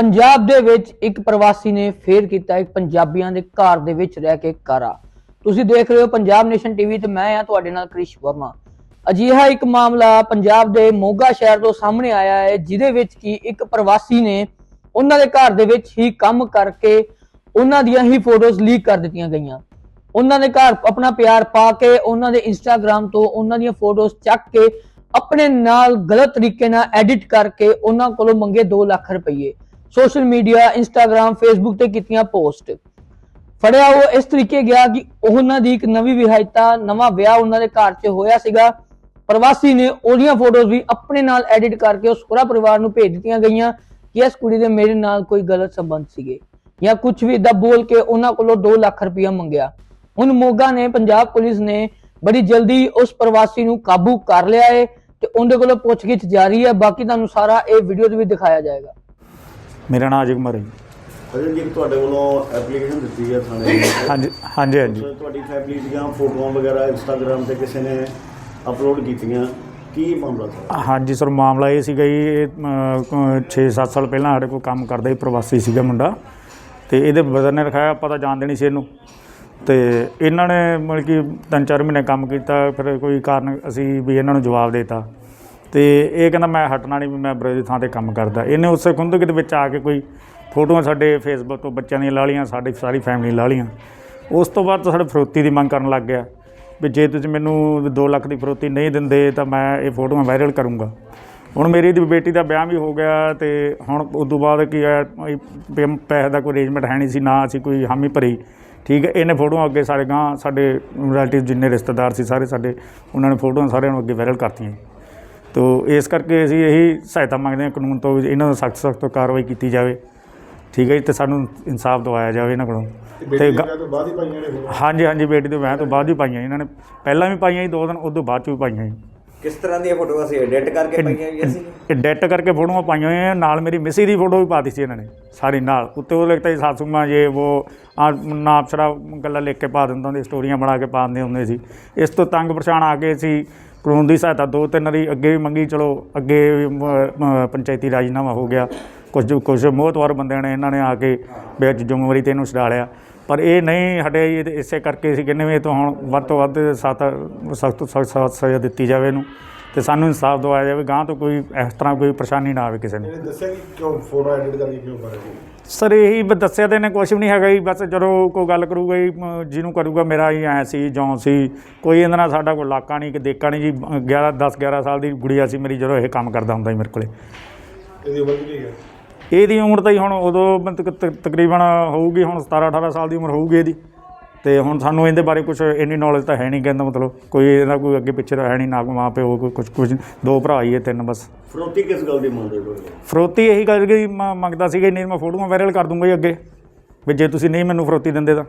ਪੰਜਾਬ ਦੇ ਵਿੱਚ ਇੱਕ ਪ੍ਰਵਾਸੀ ਨੇ ਫੇਰ ਕੀਤਾ ਇੱਕ ਪੰਜਾਬੀਆਂ ਦੇ ਘਰ ਦੇ ਵਿੱਚ ਰਹਿ ਕੇ ਕਾਰਾ। ਤੁਸੀਂ ਦੇਖ ਰਹੇ ਹੋ ਪੰਜਾਬ ਨੇਸ਼ਨ ਟੀਵੀ ਤੇ ਮੈਂ ਆ ਤੁਹਾਡੇ ਨਾਲ ਕ੍ਰਿਸ਼ ਵਰਮਾ। ਅਜਿਹਾ ਇੱਕ ਮਾਮਲਾ ਪੰਜਾਬ ਦੇ ਮੋਗਾ ਸ਼ਹਿਰ ਤੋਂ ਸਾਹਮਣੇ ਆਇਆ ਹੈ, ਜਿਹਦੇ ਵਿੱਚ ਕੀ ਇੱਕ ਪ੍ਰਵਾਸੀ ਨੇ ਉਹਨਾਂ ਦੇ ਘਰ ਦੇ ਵਿੱਚ ਹੀ ਕੰਮ ਕਰਕੇ ਉਹਨਾਂ ਦੀਆਂ ਹੀ ਫੋਟੋਜ਼ ਲੀਕ ਕਰ ਦਿੱਤੀਆਂ ਗਈਆਂ। ਉਹਨਾਂ ਦੇ ਘਰ ਆਪਣਾ ਪਿਆਰ ਪਾ ਕੇ ਉਹਨਾਂ ਦੇ ਇੰਸਟਾਗ੍ਰam ਤੋਂ ਉਹਨਾਂ ਦੀਆਂ ਫੋਟੋਜ਼ ਚੱਕ ਕੇ ਆਪਣੇ ਨਾਲ ਗਲਤ ਤਰੀਕੇ ਨਾਲ ਐਡਿਟ ਕਰਕੇ ਉਹਨਾਂ ਕੋਲੋਂ ਮੰਗੇ 2 ਲੱਖ ਰੁਪਏ ਸੋਸ਼ਲ ਮੀਡੀਆ ਇੰਸਟਾਗ੍ਰam ਫੇਸਬੁੱਕ ਤੇ ਕੀਤੀਆਂ ਪੋਸਟ। ਫੜਿਆ ਉਹ ਇਸ ਤਰੀਕੇ ਗਿਆ ਕਿ ਉਹਨਾਂ ਦੀ ਇੱਕ ਨਵੀਂ ਵਿਆਹਿਤਾ, ਨਵਾਂ ਵਿਆਹ ਉਹਨਾਂ ਦੇ ਘਰ 'ਚ ਹੋਇਆ ਸੀਗਾ। ਪ੍ਰਵਾਸੀ ਨੇ ਉਹਦੀਆਂ ਫੋਟੋਜ਼ ਵੀ ਆਪਣੇ ਨਾਲ ਐਡਿਟ ਕਰਕੇ ਉਸ ਸਹੁਰਾ ਪਰਿਵਾਰ ਨੂੰ ਭੇਜ ਦਿੱਤੀਆਂ ਗਈਆਂ ਕਿ ਇਸ ਕੁੜੀ ਦੇ ਮੇਰੇ ਨਾਲ ਕੋਈ ਗਲਤ ਸੰਬੰਧ ਸੀਗੇ ਜਾਂ ਕੁਝ ਵੀ ਇਦਾਂ ਬੋਲ ਕੇ ਉਹਨਾਂ ਕੋਲੋਂ 2 ਲੱਖ ਰੁਪਇਆ ਮੰਗਿਆ। ਹੁਣ ਮੋਗਾ ਨੇ ਪੰਜਾਬ ਪੁਲਿਸ ਨੇ ਬੜੀ ਜਲਦੀ ਉਸ ਪ੍ਰਵਾਸੀ ਨੂੰ ਕਾਬੂ ਕਰ ਲਿਆ ਹੈ ਤੇ ਉਹਦੇ ਕੋਲੋਂ ਪੁੱਛਗਿੱਛ ਜਾਰੀ ਹੈ। ਬਾਕੀ ਤੁਹਾਨੂੰ ਸਾਰਾ ਇਹ ਵੀਡੀਓ ਦੇ ਵਿੱਚ ਦਿਖਾਇਆ ਜਾਏਗਾ। ਮੇਰਾ ਨਾਮ ਅਜੇ ਕੁਮਾਰ ਹੈ ਜੀ। ਅਜੇ ਜੀ ਤੁਹਾਡੇ ਵੱਲੋਂ ਐਪਲੀਕੇਸ਼ਨ ਦਿੱਤੀ ਹੈ ਥਾਣੇ ਵਿੱਚ। ਹਾਂਜੀ ਹਾਂਜੀ ਹਾਂਜੀ ਸੋ ਤੁਹਾਡੀ ਫੈਮਿਲੀ ਦੀਆਂ ਫੋਟੋਆਂ ਵਗੈਰਾ ਇੰਸਟਾਗ੍ਰam ਤੇ ਕਿਸੇ ਨੇ ਅਪਲੋਡ ਕੀਤੀਆਂ ਕੀ ਮਾਮਲਾ ਸੀ ਹਾਂਜੀ ਸਰ ਮਾਮਲਾ ਇਹ ਸੀਗਾ ਜੀ ਇਹ 6-7 ਸਾਲ ਪਹਿਲਾਂ ਸਾਡੇ ਕੋਲ ਕੰਮ ਕਰਦਾ ਸੀ ਪ੍ਰਵਾਸੀ ਸੀਗਾ ਮੁੰਡਾ ਤੇ ਇਹਦੇ ਬਦਨ ਨੇ ਰਖਾਇਆ ਆਪਾਂ ਤਾਂ ਜਾਣਦੇ ਨਹੀਂ ਸੀ ਇਹਨੂੰ ਤੇ ਇਹਨਾਂ ਨੇ ਮਤਲਬ ਕਿ ਤਿੰਨ ਚਾਰ ਮਹੀਨੇ ਕੰਮ ਕੀਤਾ ਫਿਰ ਕੋਈ ਕਾਰਨ ਅਸੀਂ ਵੀ ਇਹਨਾਂ ਨੂੰ ਜਵਾਬ ਦੇਤਾ ਤੇ ਇਹ ਕਹਿੰਦਾ ਮੈਂ ਹਟਣਾ ਨਹੀਂ ਵੀ ਮੈਂ ਬਰੇ ਦੀ ਥਾਂ ਤੇ ਕੰਮ ਕਰਦਾ। ਇਹਨੇ ਉਸੇ ਖੁੰਦਕ ਦੇ ਵਿੱਚ ਆ ਕੇ ਕੋਈ ਫੋਟੋਆਂ ਸਾਡੇ ਫੇਸਬੁੱਕ ਤੋਂ ਬੱਚਿਆਂ ਦੀਆਂ ਲਾ ਲਈਆਂ, ਸਾਡੀ ਸਾਰੀ ਫੈਮਿਲੀ ਲਾ ਲਈਆਂ। ਉਸ ਤੋਂ ਬਾਅਦ ਤਾਂ ਸਾਡੇ ਫਰੋਤੀ ਦੀ ਮੰਗ ਕਰਨ ਲੱਗ ਗਿਆ ਵੀ ਜੇ ਤੁਸੀਂ ਮੈਨੂੰ 2 ਲੱਖ ਦੀ ਫਰੋਤੀ ਨਹੀਂ ਦਿੰਦੇ ਤਾਂ ਮੈਂ ਇਹ ਫੋਟੋਆਂ ਵਾਇਰਲ ਕਰੂੰਗਾ। ਹੁਣ ਮੇਰੀ ਦੀ ਬੇਟੀ ਦਾ ਵਿਆਹ ਵੀ ਹੋ ਗਿਆ ਤੇ ਹੁਣ ਉਸ ਤੋਂ ਬਾਅਦ ਕੀ ਹੈ ਪੈਸੇ ਦਾ ਕੋਈ ਅਰੇਂਜਮੈਂਟ ਹੈ ਨਹੀਂ ਸੀ, ਨਾ ਅਸੀਂ ਕੋਈ ਹਾਮੀ ਭਰੀ। ਠੀਕ ਹੈ, ਇਹਨੇ ਫੋਟੋਆਂ ਅੱਗੇ ਸਾਰੇ ਗਾਂ ਸਾਡੇ ਰਿਲੇਟਿਵ ਜਿੰਨੇ ਰਿਸ਼ਤੇਦਾਰ ਸੀ ਸਾਰੇ ਸਾਡੇ, ਉਹਨਾਂ ਨੇ ਫੋਟੋਆਂ ਸਾਰਿਆਂ ਨੂੰ ਅੱਗੇ ਵਾਇਰਲ ਕਰਤੀਆਂ। ਤੋ ਇਸ ਕਰਕੇ ਅਸੀਂ ਇਹੀ ਸਹਾਇਤਾ ਮੰਗਦੇ ਹਾਂ ਕਾਨੂੰਨ ਤੋਂ ਵੀ ਇਹਨਾਂ ਨੂੰ ਸਖਤ ਸਖਤ ਕਾਰਵਾਈ ਕੀਤੀ ਜਾਵੇ। ਠੀਕ ਹੈ ਜੀ ਤੇ ਸਾਨੂੰ ਇਨਸਾਫ ਦਿਵਾਇਆ ਜਾਵੇ ਇਹਨਾਂ ਕੋਲੋਂ। ਤੇ ਗ- ਤੋਂ ਬਾਅਦ ਹੀ ਪਾਈਆਂ ਨੇ ਹਾਂਜੀ ਹਾਂਜੀ ਬੇਟੀ ਦੇ ਵਿਆਹ ਤੋਂ ਬਾਅਦ ਹੀ ਪਾਈਆਂ ਇਹਨਾਂ ਨੇ। ਪਹਿਲਾਂ ਵੀ ਪਾਈਆਂ ਜੀ ਦੋ ਦਿਨ ਉਦੋਂ ਬਾਅਦ ਚ ਵੀ ਪਾਈਆਂ ਜੀ। ਕਿਸ ਤਰ੍ਹਾਂ ਦੀਆਂ ਫੋਟੋਆਂ ਸੀ? ਐਡਿਟ ਕਰਕੇ ਪਾਈਆਂ ਵੀ ਅਸੀਂ ਇਹ ਡੈਟ ਕਰਕੇ ਫੋਟੋਆਂ ਪਾਈਆਂ ਹੋਈਆਂ ਨਾਲ ਮੇਰੀ ਮਿਸੀ ਦੀ ਫੋਟੋ ਵੀ ਪਾਤੀ ਸੀ ਇਹਨਾਂ ਨੇ ਸਾਰੀ ਨਾਲ। ਉੱਤੇ ਉਹ ਲਿਖਤਾ ਸੀ ਸਾਸੂ ਮਾਂ ਜੇ ਉਹ ਆ ਨਾ ਅਪਸਰਾ ਗੱਲਾਂ ਲਿਖ ਕੇ ਪਾ ਦਿੰਦਾ ਹੁੰਦੇ ਸਟੋਰੀਆਂ ਬਣਾ ਕੇ ਪਾ ਦਿੰਦੇ ਹੁੰਦੇ ਸੀ। ਇਸ ਤੋਂ ਤੰਗ ਪਰੇਸ਼ਾਨ ਆ ਕੇ ਅਸੀਂ ਕਾਨੂੰਨ ਦੀ ਸਹਾਇਤਾ ਦੋ ਤਿੰਨ ਵਾਰੀ ਅੱਗੇ ਵੀ ਮੰਗੀ, ਚਲੋ ਅੱਗੇ ਵੀ ਪੰਚਾਇਤੀ ਰਾਜਨਾਮਾ ਹੋ ਗਿਆ। ਕੁਝ ਕੁਝ ਮੋਹਤਵਾਰ ਬੰਦਿਆਂ ਨੇ ਇਹਨਾਂ ਨੇ ਆ ਕੇ ਵਿੱਚ ਜ਼ਿੰਮੇਵਾਰੀ ਤੇ ਇਹਨੂੰ ਛਡਾ ਲਿਆ। ਪਰ ਇਹ ਨਹੀਂ ਹਟਿਆ ਇਸੇ ਕਰਕੇ ਅਸੀਂ ਕਹਿੰਦੇ ਵੀ ਇਹ ਤੋਂ ਹੁਣ ਵੱਧ ਤੋਂ ਵੱਧ ਸਖਤ ਸਖਤ ਸਜ਼ਾ ਦਿੱਤੀ ਜਾਵੇ ਇਹਨੂੰ। ਤੇ ਸਾਨੂੰ ਇਨਸਾਫ ਦਿਵਾਇਆ ਜਾਵੇ ਗਾਂ ਤੋਂ ਕੋਈ ਇਸ ਤਰ੍ਹਾਂ ਕੋਈ ਪਰੇਸ਼ਾਨੀ ਨਾ ਆਵੇ ਕਿਸੇ ਨੂੰ। ਇਹਨੇ ਦੱਸਿਆ ਕਿ ਕਿਉਂ ਫੋਟੋ ਐਡਿਟ ਕਰਕੇ ਕਿਉਂ ਕਰ ਰਹੇ ਸਰ ਇਹੀ ਬ- ਦੱਸਿਆ ਤੇ ਇਹਨੇ ਕੁਝ ਵੀ ਨਹੀਂ ਹੈਗਾ ਜੀ ਬਸ ਜਦੋਂ ਕੋਈ ਗੱਲ ਕਰੂਗਾ ਜੀ ਮ, ਜਿਹਨੂੰ ਕਰੂਗਾ ਮੇਰਾ ਹੀ ਐ ਸੀ ਜੌਂ ਸੀ ਕੋਈ ਇਹਦੇ ਨਾਲ ਸਾਡਾ ਕੋਈ ਲਾਕਾ ਨਹੀਂ ਕਿ ਦੇਖਾ ਨਹੀਂ ਜੀ 11 10 11 ਸਾਲ ਦੀ ਗੁੜੀਆ ਸੀ ਮੇਰੀ ਜਦੋਂ ਇਹ ਕੰਮ ਕਰਦਾ ਹੁੰਦਾ ਸੀ ਮੇਰੇ ਕੋਲੇ। ਇਹਦੀ ਉਮਰ ਕਿੰਨੀ ਹੈ? ਇਹਦੀ ਉਮਰ ਤਾਂ ਜੀ ਹੁਣ ਉਦੋਂ ਤਕ- ਤਕਰੀਬਨ ਹੋਊਗੀ ਹੁਣ 17 18 ਸਾਲ ਦੀ ਉਮਰ ਹੋਊਗੀ ਇਹਦੀ। ਤੇ ਹੁਣ ਸਾਨੂੰ ਇਹਦੇ ਬਾਰੇ ਕੁਝ ਇੰਨੀ ਨੌਲੇਜ ਤਾਂ ਹੈ ਨਹੀਂ ਕਹਿੰਦਾ ਮਤਲਬ ਕੋਈ ਇਹਦਾ ਕੋਈ ਅੱਗੇ ਪਿੱਛੇ ਤਾਂ ਹੈ ਨਹੀਂ ਨਾ ਮਾਂ ਪਿਓ ਕੋਈ ਕੁਝ ਕੁਝ ਦੋ ਭਰਾ ਹੀ ਹੈ ਤਿੰਨ ਬਸ। ਫਰੋਤੀ ਕਿਸ ਗੱਲ ਦੀ ਮੰਗਦੇ ਹੋ ਫਰੋਤੀ ਇਹੀ ਗੱਲ ਕਿ ਮ- ਮੰਗਦਾ ਸੀਗਾ ਨਹੀਂ ਮੈਂ ਫੋਟੋਆਂ ਵਾਇਰਲ ਕਰ ਦੂੰਗਾ ਜੀ ਅੱਗੇ। ਵੀ ਜੇ ਤੁਸੀਂ ਨਹੀਂ ਮੈਨੂੰ ਫਰੋਤੀ ਦਿੰਦੇ ਤਾਂ।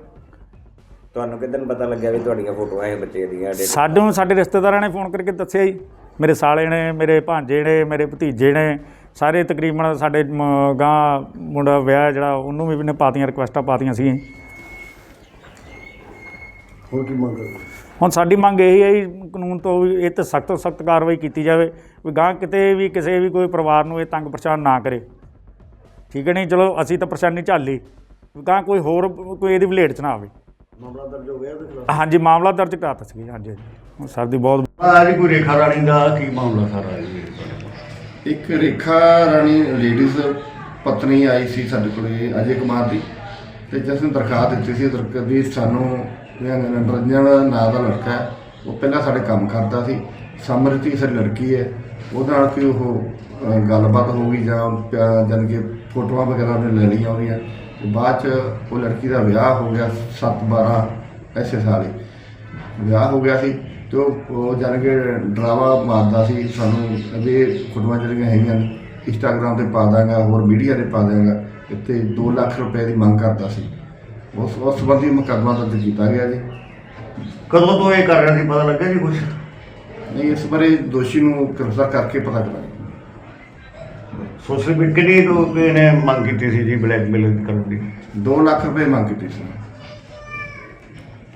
ਤੁਹਾਨੂੰ ਕਿਦਾਂ ਪਤਾ ਲੱਗਿਆ ਵੀ ਤੁਹਾਡੀਆਂ ਫੋਟੋਆਂ ਇਹ ਬੱਚੇ ਦੀਆਂ ਸਾਨੂੰ ਸਾਡੇ ਰਿਸ਼ਤੇਦਾਰਾਂ ਨੇ ਫੋਨ ਕਰਕੇ ਦੱਸਿਆ ਜੀ। ਮੇਰੇ ਸਾਲੇ ਨੇ ਮੇਰੇ ਭਾਂਜੇ ਨੇ ਮੇਰੇ ਭਤੀਜੇ ਨੇ। ਸਾਰੇ ਤਕਰੀਬਨ ਸਾਡੇ ਗਾਂ ਮੁੰਡਾ ਵਿਆਹ ਜਿਹੜਾ ਉਹਨੂੰ ਵੀ ਨੇ ਪਾਤੀਆਂ ਰਿਕੁਐਸਟਾਂ ਪਾਤੀਆਂ ਸੀ ਹੁਣ ਕੀ ਮੰਗ ਕਰਦੇ? ਹੁਣ ਸਾਡੀ ਮੰਗ ਇਹ ਹੈ ਜੀ ਕਾਨੂੰਨ ਤੋਂ ਵੀ ਇਹ ਤੇ ਸਖਤ ਤੋਂ ਸਖਤ ਕਾਰਵਾਈ ਕੀਤੀ ਜਾਵੇ ਵੀ ਗਾਂ ਕਿਤੇ ਵੀ ਕਿਸੇ ਵੀ ਕੋਈ ਪਰਿਵਾਰ ਨੂੰ ਇਹ ਤੰਗ ਪਰੇਸ਼ਾਨ ਨਾ ਕਰੇ। ਠੀਕ ਹੈ ਨਹੀਂ? ਚਲੋ ਅਸੀਂ ਤਾਂ ਪਰੇਸ਼ਾਨੀ ਝੱਲੀ ਗਾਂ ਕੋਈ ਹੋਰ ਕੋਈ ਇਹਦੀ ਵਲੇਟ ਚ ਨਾ ਆਵੇ। ਮਾਮਲਾ ਦਰਜ ਹੋ ਗਿਆ ਇਹਦੇ ਖਿਲਾਫ? ਹਾਂਜੀ ਮਾਮਲਾ ਦਰਜ ਕਰਾਤਾ ਸੀ ਹਾਂਜੀ ਹਾਂਜੀ। ਹੁਣ ਸਰ ਦੀ ਬਹੁਤ ਆ ਜੀ ਕੋਈ ਰੇਖਾ ਰਾਣੀ ਦਾ ਕੀ ਮਾਮਲਾ ਸਾਰਾ ਜੀ? ਇੱਕ ਰੇਖਾ ਰਾਣੀ ਲੇਡੀਜ਼ ਪਤਨੀ ਆਈ ਸੀ ਸਾਡੇ ਕੋਲੇ ਅਜੇ ਕੁਮਾਰ ਦੀ। ਤੇ ਜਿਸ ਨੇ ਦਰਖਾਸਤ ਦਿੱਤੀ ਸੀ ਦਰਖਾਸਤ ਵੀ ਸਾਨੂੰ ਨੰਬਰਜਨ ਨਾਂ ਦਾ ਲੜਕਾ ਹੈ। ਉਹ ਪਹਿਲਾਂ ਸਾਡੇ ਕੰਮ ਕਰਦਾ ਸੀ। ਸਮਰਤੀ ਸਰ ਲੜਕੀ ਹੈ। ਉਹਦੇ ਨਾਲ ਕਿ ਉਹ ਗੱਲਬਾਤ ਹੋ ਗਈ ਜਾਂ ਪਿਆ- ਕਿ ਫੋਟੋਆਂ ਵਗੈਰਾ ਉਹਨੇ ਲੈ ਲਈਆਂ ਉਹਦੀਆਂ ਤੇ ਬਾਅਦ ਚ ਉਹ ਲੜਕੀ ਦਾ ਵਿਆਹ ਹੋ ਗਿਆ 7 12 ਐਸੇ ਸਾਲ ਵਿਆਹ ਹੋ ਗਿਆ ਸੀ ਤੇ ਉਹ ਉਹ ਜਾਣੀ ਕਿ ਡਰਾਵਾ ਮਾਰਦਾ ਸੀ ਸਾਨੂੰ ਵੀ ਫੋਟੋਆਂ ਜਿਹੜੀਆਂ ਹੈਗੀਆਂ ਨੇ, ਇੰਸਟਾਗ੍ਰਾਮ ਤੇ ਪਾ ਦਾਂਗਾ ਹੋਰ ਮੀਡੀਆ ਤੇ ਪਾ ਦਾਂਗਾ। ਇੱਥੇ 2 ਲੱਖ ਰੁਪਏ ਦੀ ਮੰਗ ਕਰਦਾ ਸੀ। ਉਸ ਉਸ ਸੰਬੰਧੀ ਮੁਕੱਦਮਾ ਦਰਜ ਕੀਤਾ ਗਿਆ ਜੀ। ਕਦੋਂ ਤੋਂ ਇਹ ਕਰ ਰਿਹਾ ਸੀ? ਪਤਾ ਲੱਗਾ ਜੀ ਕੁਝ ਨਹੀਂ ਇਸ ਬਾਰੇ ਦੋਸ਼ੀ ਨੂੰ ਗ੍ਰਿਫਤਾਰ ਕਰਕੇ ਪਤਾ ਕਰਾਂਗੇ ਸੋਸ਼ਲ ਮੀਡੀਆ ਕਿਹੜੀ ਤੋਂ ਇਹਨੇ ਮੰਗ ਕੀਤੀ ਸੀ ਜੀ ਬਲੈਕਮੇਲ ਕਰਨ ਦੀ? 2 ਲੱਖ ਰੁਪਏ ਮੰਗ ਕੀਤੀ ਸੀ।